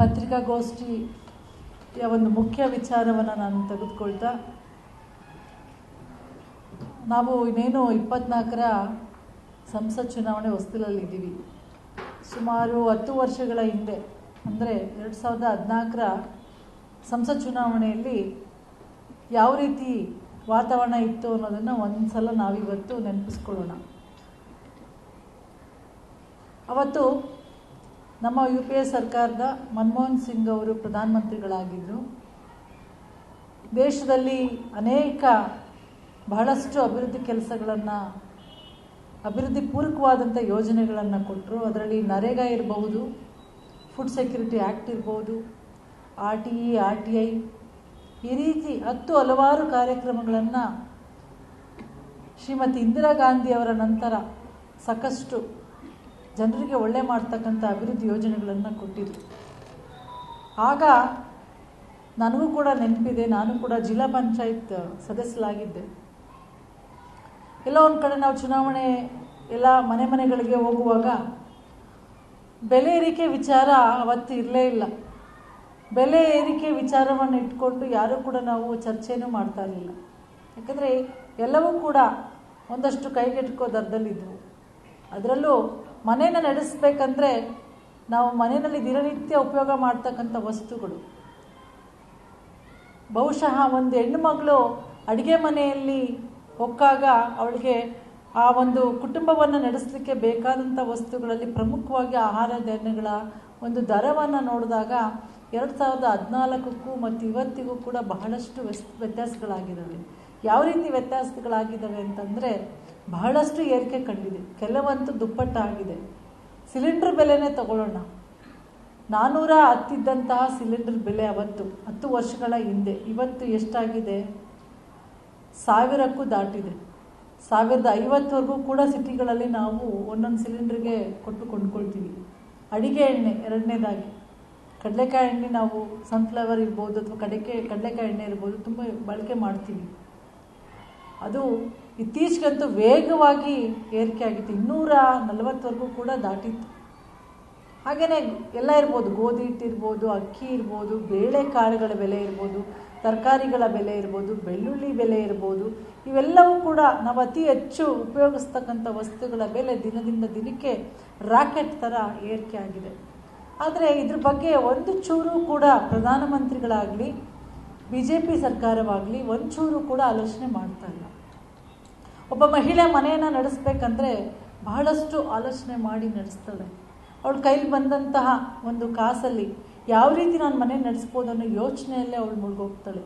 ಪತ್ರಿಕಾಗೋಷ್ಠಿಯ ಒಂದು ಮುಖ್ಯ ವಿಚಾರವನ್ನು ನಾನು ತೆಗೆದುಕೊಳ್ತಾ, ನಾವು ಇನ್ನೇನು ಇಪ್ಪತ್ನಾಲ್ಕರ ಸಂಸತ್ ಚುನಾವಣೆ ಹೊಸ್ತಿಲಲ್ಲಿದ್ದೀವಿ. ಸುಮಾರು ಹತ್ತು ವರ್ಷಗಳ ಹಿಂದೆ, ಅಂದರೆ ಎರಡು ಸಾವಿರದ ಹದಿನಾಲ್ಕರ ಸಂಸತ್ ಚುನಾವಣೆಯಲ್ಲಿ ಯಾವ ರೀತಿ ವಾತಾವರಣ ಇತ್ತು ಅನ್ನೋದನ್ನು ಒಂದು ಸಲ ನಾವಿವತ್ತು ನೆನಪಿಸ್ಕೊಳ್ಳೋಣ. ಅವತ್ತು ನಮ್ಮ ಯು ಪಿ ಎ ಸರ್ಕಾರದ ಮನಮೋಹನ್ ಸಿಂಗ್ ಅವರು ಪ್ರಧಾನಮಂತ್ರಿಗಳಾಗಿದ್ದರು ದೇಶದಲ್ಲಿ ಅನೇಕ ಬಹಳಷ್ಟು ಅಭಿವೃದ್ಧಿ ಕೆಲಸಗಳನ್ನು, ಅಭಿವೃದ್ಧಿ ಪೂರಕವಾದಂಥ ಯೋಜನೆಗಳನ್ನು ಕೊಟ್ಟರು ಅದರಲ್ಲಿ ನರೇಗಾ ಇರಬಹುದು, ಫುಡ್ ಸೆಕ್ಯೂರಿಟಿ ಆ್ಯಕ್ಟ್ ಇರ್ಬೋದು R T E, R T I, ಈ ರೀತಿ ಹತ್ತು ಹಲವಾರು ಕಾರ್ಯಕ್ರಮಗಳನ್ನು ಶ್ರೀಮತಿ ಇಂದಿರಾ ಗಾಂಧಿಯವರ ನಂತರ ಸಾಕಷ್ಟು ಜನರಿಗೆ ಒಳ್ಳೆ ಮಾಡ್ತಕ್ಕಂಥ ಅಭಿವೃದ್ಧಿ ಯೋಜನೆಗಳನ್ನು ಕೊಟ್ಟಿದ್ದರು ಆಗ ನನಗೂ ಕೂಡ ನೆನಪಿದೆ, ನಾನು ಕೂಡ ಜಿಲ್ಲಾ ಪಂಚಾಯತ್ ಸದಸ್ಯಲಾಗಿದ್ದೆ ಎಲ್ಲ ಒಂದು ಕಡೆ ನಾವು ಚುನಾವಣೆ ಎಲ್ಲ ಮನೆ ಮನೆಗಳಿಗೆ ಹೋಗುವಾಗ ಬೆಲೆ ಏರಿಕೆ ವಿಚಾರ ಅವತ್ತು ಇರಲೇ ಇಲ್ಲ. ಬೆಲೆ ಏರಿಕೆ ವಿಚಾರವನ್ನು ಇಟ್ಕೊಂಡು ಯಾರೂ ಕೂಡ ನಾವು ಚರ್ಚೆಯೂ ಮಾಡ್ತಾ ಇರಲಿಲ್ಲ. ಯಾಕಂದರೆ ಎಲ್ಲವೂ ಕೂಡ ಒಂದಷ್ಟು ಕೈಗೆಟುಕೋ ದರದಲ್ಲಿದ್ದವು ಅದರಲ್ಲೂ ಮನೇನ ನಡೆಸಬೇಕಂದ್ರೆ ನಾವು ಮನೆಯಲ್ಲಿ ದಿನನಿತ್ಯ ಉಪಯೋಗ ಮಾಡ್ತಕ್ಕಂಥ ವಸ್ತುಗಳು. ಬಹುಶಃ ಒಂದು ಹೆಣ್ಣು ಮಗಳು ಅಡುಗೆ ಮನೆಯಲ್ಲಿ ಹೊಕ್ಕಾಗ ಅವಳಿಗೆ ಆ ಒಂದು ಕುಟುಂಬವನ್ನು ನಡೆಸಲಿಕ್ಕೆ ಬೇಕಾದಂಥ ವಸ್ತುಗಳಲ್ಲಿ ಪ್ರಮುಖವಾಗಿ ಆಹಾರ ಧಾನ್ಯಗಳ ಒಂದು ದರವನ್ನು ನೋಡಿದಾಗ ಎರಡು ಸಾವಿರದ ಹದಿನಾಲ್ಕಕ್ಕೂ ಮತ್ತು ಇವತ್ತಿಗೂ ಕೂಡ ಬಹಳಷ್ಟು ವ್ಯಸ್, ವ್ಯತ್ಯಾಸಗಳಾಗಿದ್ದಾವೆ. ಯಾವ ರೀತಿ ವ್ಯತ್ಯಾಸಗಳಾಗಿದ್ದಾವೆ ಅಂತಂದರೆ ಬಹಳಷ್ಟು ಏರಿಕೆ ಕಂಡಿದೆ. ಕೆಲವಂತೂ ದುಪ್ಪಟ್ಟಾಗಿದೆ. ಸಿಲಿಂಡರ್ ಬೆಲೆನೇ ತಗೊಳ್ಳೋಣ. ನಾನ್ನೂರ ಹತ್ತಿದ್ದಂತಹ ಸಿಲಿಂಡರ್ ಬೆಲೆ ಅವತ್ತು, ಹತ್ತು ವರ್ಷಗಳ ಹಿಂದೆ. ಇವತ್ತು ಎಷ್ಟಾಗಿದೆ? ಸಾವಿರಕ್ಕೂ ದಾಟಿದೆ. ಸಾವಿರದ ಐವತ್ತವರೆಗೂ ಕೂಡ ಸಿಟಿಗಳಲ್ಲಿ ನಾವು ಒಂದೊಂದು ಸಿಲಿಂಡ್ರಿಗೆ ಕೊಟ್ಟು ಕೊಂಡ್ಕೊಳ್ತೀವಿ. ಅಡಿಗೆ ಎಣ್ಣೆ ಎರಡನೇದಾಗಿ. ಕಡಲೆಕಾಯಿ ಎಣ್ಣೆ ನಾವು ಸನ್ಫ್ಲವರ್ ಇರ್ಬೋದು ಅಥವಾ ಕಡಕೆ, ಕಡಲೆಕಾಯಿ ಎಣ್ಣೆ ಇರ್ಬೋದು, ತುಂಬ ಬಳಕೆ ಮಾಡ್ತೀವಿ. ಅದು ಇತ್ತೀಚೆಗಂತೂ ವೇಗವಾಗಿ ಏರಿಕೆ ಆಗಿತ್ತು. ಇನ್ನೂರ ನಲವತ್ತವರೆಗೂ ಕೂಡ ದಾಟಿತ್ತು. ಹಾಗೆಯೇ ಎಲ್ಲ ಇರ್ಬೋದು. ಗೋಧಿ ಹಿಟ್ಟು ಇರ್ಬೋದು, ಅಕ್ಕಿ ಇರ್ಬೋದು, ಬೇಳೆಕಾಳುಗಳ ಬೆಲೆ ಇರ್ಬೋದು, ತರಕಾರಿಗಳ ಬೆಲೆ ಇರ್ಬೋದು, ಬೆಳ್ಳುಳ್ಳಿ ಬೆಲೆ ಇರ್ಬೋದು, ಇವೆಲ್ಲವೂ ಕೂಡ ನಾವು ಅತಿ ಹೆಚ್ಚು ಉಪಯೋಗಿಸ್ತಕ್ಕಂಥ ವಸ್ತುಗಳ ಬೆಲೆ ದಿನದಿಂದ ದಿನಕ್ಕೆ ರಾಕೆಟ್ ಥರ ಏರಿಕೆ ಆಗಿದೆ. ಆದರೆ ಇದ್ರ ಬಗ್ಗೆ ಒಂದು ಚೂರು ಕೂಡ ಪ್ರಧಾನಮಂತ್ರಿಗಳಾಗಲಿ ಬಿ ಜೆ ಪಿ ಸರ್ಕಾರವಾಗಲಿ ಒಂಚೂರು ಕೂಡ ಆಲೋಚನೆ ಮಾಡ್ತಾ ಇಲ್ಲ. ಒಬ್ಬ ಮಹಿಳೆ ಮನೆಯನ್ನು ನಡೆಸ್ಬೇಕಂದ್ರೆ ಬಹಳಷ್ಟು ಆಲೋಚನೆ ಮಾಡಿ ನಡೆಸ್ತಾಳೆ. ಅವಳ ಕೈಲಿ ಬಂದಂತಹ ಒಂದು ಕಾಸಲ್ಲಿ ಯಾವ ರೀತಿ ನಾನು ಮನೆ ನಡೆಸ್ಬೋದು ಅನ್ನೋ ಯೋಚನೆಯಲ್ಲೇ ಅವಳು ಮುಳುಗೋಗ್ತಾಳೆ.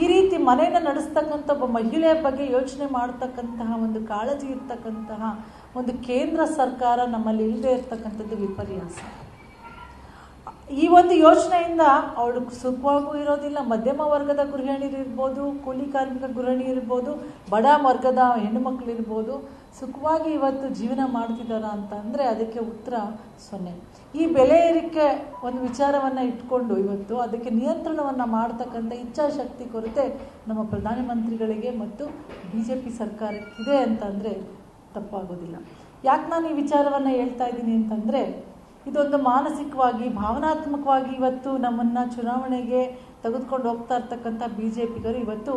ಈ ರೀತಿ ಮನೆಯನ್ನು ನಡೆಸ್ತಕ್ಕಂಥ ಒಬ್ಬ ಮಹಿಳೆಯ ಬಗ್ಗೆ ಯೋಚನೆ ಮಾಡ್ತಕ್ಕಂತಹ ಒಂದು ಕಾಳಜಿ ಇರ್ತಕ್ಕಂತಹ ಒಂದು ಕೇಂದ್ರ ಸರ್ಕಾರ ನಮ್ಮಲ್ಲಿ ಇಲ್ಲದೆ ಇರ್ತಕ್ಕಂಥದ್ದು ವಿಪರ್ಯಾಸ. ಈ ಒಂದು ಯೋಚನೆಯಿಂದ ಅವಳು ಸುಖವಾಗೂ ಇರೋದಿಲ್ಲ, ಮಧ್ಯಮ ವರ್ಗದ ಗೃಹಿಣಿಯರು ಇರ್ಬೋದು, ಕೂಲಿ ಕಾರ್ಮಿಕ ಗೃಹಿಣಿ ಇರ್ಬೋದು, ಬಡ ವರ್ಗದ ಹೆಣ್ಣುಮಕ್ಳು ಇರ್ಬೋದು, ಸುಖವಾಗಿ ಇವತ್ತು ಜೀವನ ಮಾಡ್ತಿದ್ದಾರಾ ಅಂತ ಅದಕ್ಕೆ ಉತ್ತರ ಸೊನ್ನೆ. ಈ ಬೆಲೆ ಏರಿಕೆ ಒಂದು ವಿಚಾರವನ್ನು ಇಟ್ಕೊಂಡು ಇವತ್ತು ಅದಕ್ಕೆ ನಿಯಂತ್ರಣವನ್ನು ಮಾಡ್ತಕ್ಕಂಥ ಇಚ್ಛಾಶಕ್ತಿ ಕೊರತೆ ನಮ್ಮ ಪ್ರಧಾನಮಂತ್ರಿಗಳಿಗೆ ಮತ್ತು ಬಿ ಜೆ ಪಿ ಸರ್ಕಾರಕ್ಕಿದೆ ಅಂತಂದರೆ ತಪ್ಪಾಗೋದಿಲ್ಲ. ಯಾಕೆ ನಾನು ಈ ವಿಚಾರವನ್ನು ಹೇಳ್ತಾ ಇದ್ದೀನಿ ಅಂತಂದರೆ ಇದೊಂದು ಮಾನಸಿಕವಾಗಿ, ಭಾವನಾತ್ಮಕವಾಗಿ ಇವತ್ತು ನಮ್ಮನ್ನು ಚುನಾವಣೆಗೆ ತೆಗೆದುಕೊಂಡು ಹೋಗ್ತಾ ಇರ್ತಕ್ಕಂಥ ಬಿ ಜೆ ಪಿಗರು ಇವತ್ತು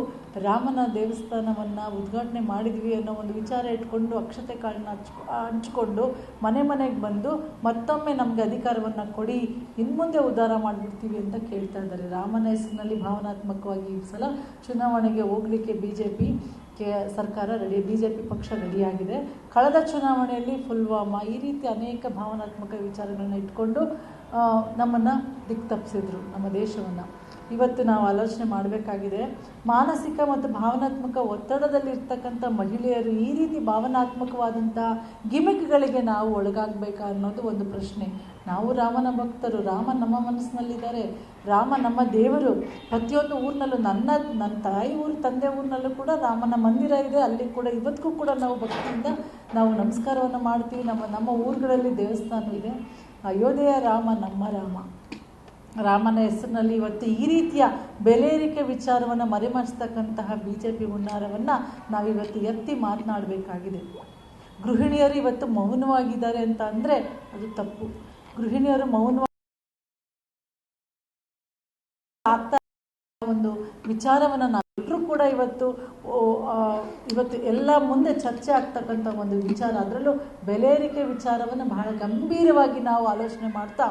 ರಾಮನ ದೇವಸ್ಥಾನವನ್ನು ಉದ್ಘಾಟನೆ ಮಾಡಿದ್ವಿ ಅನ್ನೋ ಒಂದು ವಿಚಾರ ಇಟ್ಕೊಂಡು ಅಕ್ಷತೆ ಕಾಳನ್ನ ಹಚ್ಕೊ ಹಂಚ್ಕೊಂಡು ಮನೆ ಮನೆಗೆ ಬಂದು ಮತ್ತೊಮ್ಮೆ ನಮಗೆ ಅಧಿಕಾರವನ್ನು ಕೊಡಿ, ಇನ್ಮುಂದೆ ಉದ್ಧಾರ ಮಾಡಿಬಿಡ್ತೀವಿ ಅಂತ ಕೇಳ್ತಾ ಇದ್ದಾರೆ. ರಾಮನ ಹೆಸರಿನಲ್ಲಿ ಭಾವನಾತ್ಮಕವಾಗಿ ಈ ಸಲ ಚುನಾವಣೆಗೆ ಹೋಗಲಿಕ್ಕೆ ಬಿ ಜೆ ಪಿ ಕೆ ಸರ್ಕಾರ ರೆಡಿ ಬಿ ಜೆ ಪಿ ಪಕ್ಷ ರೆಡಿಯಾಗಿದೆ. ಕಳೆದ ಚುನಾವಣೆಯಲ್ಲಿ ಪುಲ್ವಾಮಾ ಈ ರೀತಿ ಅನೇಕ ಭಾವನಾತ್ಮಕ ವಿಚಾರಗಳನ್ನ ಇಟ್ಕೊಂಡು ನಮ್ಮನ್ನು ದಿಕ್ಕು ತಪ್ಪಿಸಿದ್ರು ನಮ್ಮ ದೇಶವನ್ನು. ಇವತ್ತು ನಾವು ಆಲೋಚನೆ ಮಾಡಬೇಕಾಗಿದೆ. ಮಾನಸಿಕ ಮತ್ತು ಭಾವನಾತ್ಮಕ ಒತ್ತಡದಲ್ಲಿ ಇರ್ತಕ್ಕಂಥ ಮಹಿಳೆಯರು ಈ ರೀತಿ ಭಾವನಾತ್ಮಕವಾದಂಥ ಗಿಮಿಕ್ಗಳಿಗೆ ನಾವು ಒಳಗಾಗಬೇಕಾ ಅನ್ನೋದು ಒಂದು ಪ್ರಶ್ನೆ. ನಾವು ರಾಮನ ಭಕ್ತರು, ರಾಮ ನಮ್ಮ ಮನಸ್ಸಿನಲ್ಲಿದ್ದಾರೆ. ರಾಮ ನಮ್ಮ ದೇವರು. ಪ್ರತಿಯೊಂದು ಊರಿನಲ್ಲೂ ನನ್ನ ನನ್ನ ತಾಯಿ ಊರು, ತಂದೆ ಊರಿನಲ್ಲೂ ಕೂಡ ರಾಮನ ಮಂದಿರ ಇದೆ. ಅಲ್ಲಿ ಕೂಡ ಇವತ್ತಿಗೂ ಕೂಡ ನಾವು ಭಕ್ತಿಯಿಂದ ನಾವು ನಮಸ್ಕಾರವನ್ನು ಮಾಡ್ತೀವಿ. ನಮ್ಮ ನಮ್ಮ ಊರುಗಳಲ್ಲಿ ದೇವಸ್ಥಾನ ಇದೆ. ಅಯೋಧ್ಯೆಯ ರಾಮ ನಮ್ಮ ರಾಮ. ರಾಮನ ಹೆಸರಿನಲ್ಲಿ ಇವತ್ತು ಈ ರೀತಿಯ ಬೆಲೆ ಏರಿಕೆ ವಿಚಾರವನ್ನು ಮರೆಮಾಚಿಸ್ತಕ್ಕಂತಹ ಬಿ ಜೆ ಪಿ ಹುನ್ನಾರವನ್ನು ನಾವಿವತ್ತು ಎತ್ತಿ ಮಾತನಾಡಬೇಕಾಗಿದೆ. ಗೃಹಿಣಿಯರು ಇವತ್ತು ಮೌನವಾಗಿದ್ದಾರೆ ಅಂತ ಅಂದರೆ ಅದು ತಪ್ಪು. ಗೃಹಿಣಿಯರು ಮೌನ ಆಗ್ತಾ ಒಂದು ವಿಚಾರವನ್ನು ನಾವೆಲ್ಲರೂ ಕೂಡ ಇವತ್ತು ಇವತ್ತು ಎಲ್ಲ ಮುಂದೆ ಚರ್ಚೆ ಆಗ್ತಕ್ಕಂಥ ಒಂದು ವಿಚಾರ. ಅದರಲ್ಲೂ ಬೆಲೆ ಏರಿಕೆ ವಿಚಾರವನ್ನು ಬಹಳ ಗಂಭೀರವಾಗಿ ನಾವು ಆಲೋಚನೆ ಮಾಡ್ತಾ